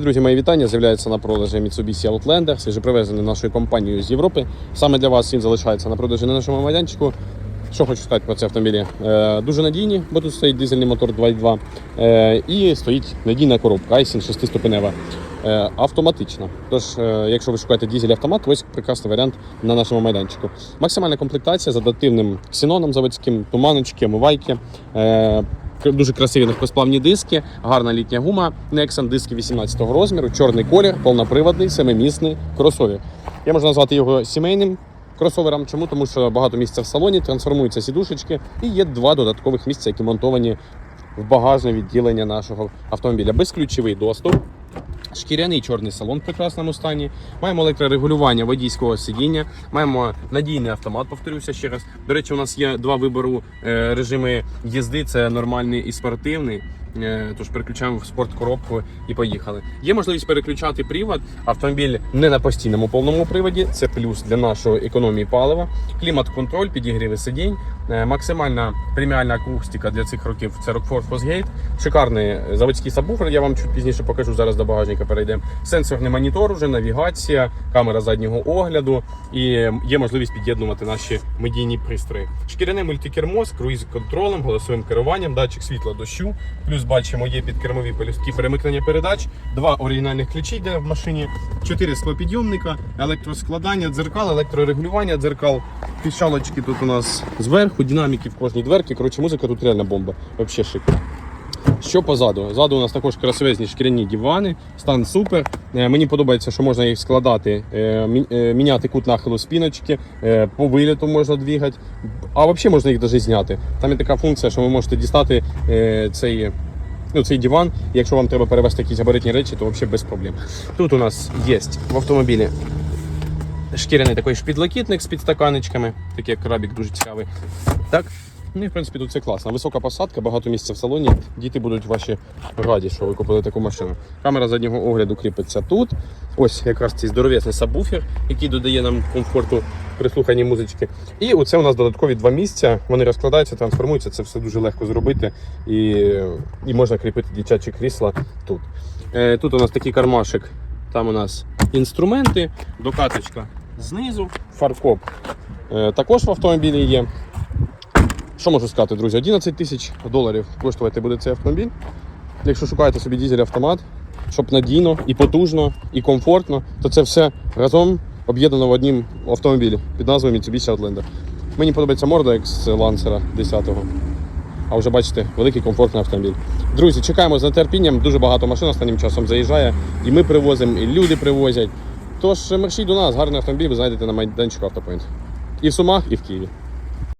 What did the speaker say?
Друзі, мої вітання. З'являється на продажі Mitsubishi Outlander, свіжепривезений нашою компанією з Європи. Саме для вас він залишається на продажі на нашому майданчику. Що хочу сказати про ці автомобілі? Е, дуже надійні, бо тут стоїть дизельний мотор 2.2 е, і стоїть надійна коробка Айсін 6-ступенева. Е, автоматична. Тож, якщо ви шукаєте дизель автомат, ось прекрасний варіант на нашому майданчику. Максимальна комплектація з адаптивним ксеноном заводським, туманочки, омивайки. Е, Дуже красиві легкосплавні диски, гарна літня гума Nexon, диски 18-го розміру, чорний колір, повноприводний, семимісний кросовер. Я можу назвати його сімейним кросовером. Чому? Тому що багато місця в салоні, трансформуються сідушечки і є два додаткових місця, які монтовані в багажне відділення нашого автомобіля. Безключовий доступ. Шкіряний чорний салон в прекрасному стані. Маємо електрорегулювання водійського сидіння, маємо надійний автомат, повторюся ще раз. До речі, у нас є два вибору е, режими їзди: це нормальний і спортивний. Е, Тож переключаємо в спорт коробку і поїхали. Є можливість переключати привод. Автомобіль не на постійному повному приводі. Це плюс для нашої економії палива. Клімат-контроль, підігріви сидінь, е, максимальна преміальна акустика для цих років. Це Rockford Fosgate. Шикарний заводський сабвуфер. Я вам чуть пізніше покажу. Зараз до багажника перейдемо. Сенсорний монітор, уже навігація, камера заднього огляду і є можливість під'єднувати наші медійні пристрої. Шкіряне мультикермо з круїз-контролем, голосовим керуванням, датчик світла дощу. Плюс бачимо, є підкермові пелюстки перемикнення передач, два оригінальних ключі йде в машині, чотири склопідйомника, електроскладання, дзеркал, електрорегулювання дзеркал. Піщалочки тут у нас зверху, динаміки в кожній дверці. Коротше, музика тут реально бомба. Взагалі шик. Що позаду? Ззаду у нас також красивезні шкіряні дивани, стан супер. Е, Мені подобається, що можна їх складати, е, е, міняти кут нахилу спіночки, по виліту можна двигати, а взагалі можна їх навіть зняти. Там є така функція, що ви можете дістати цей, ну, цей диван, якщо вам треба перевезти якісь габаритні речі, то взагалі без проблем. Тут у нас є в автомобілі шкіряний такий шпідлокітник з підстаканечками, такий як крабік дуже цікавий. Так. Ну і в принципі тут все класно. Висока посадка, багато місця в салоні. Діти будуть ваші раді, що ви купили таку машину. Камера заднього огляду кріпиться тут. Ось якраз цей здоров'язний сабвуфер, який додає нам комфорту при слуханні музички. І оце у нас додаткові два місця. Вони розкладаються, трансформуються. Це все дуже легко зробити. І, і можна кріпити дитячі крісла тут. Е, тут у нас такий кармашик. Там у нас інструменти, докаточка знизу, фаркоп е, також в автомобілі є. Що можу сказати, друзі? 11 тисяч доларів коштувати буде цей автомобіль. Якщо шукаєте собі дізель автомат, щоб надійно і потужно, і комфортно, то це все разом об'єднано в однім автомобілі під назвою Mitsubishi Outlander. Мені подобається морда як з лансера 10-го. А вже бачите, великий комфортний автомобіль. Друзі, чекаємо з нетерпінням. Дуже багато машин останнім часом заїжджає. І ми привозимо, і люди привозять. Тож мерщій до нас, гарний автомобіль ви знайдете на майданчику Автопоінт. І в Сумах, і в Києві.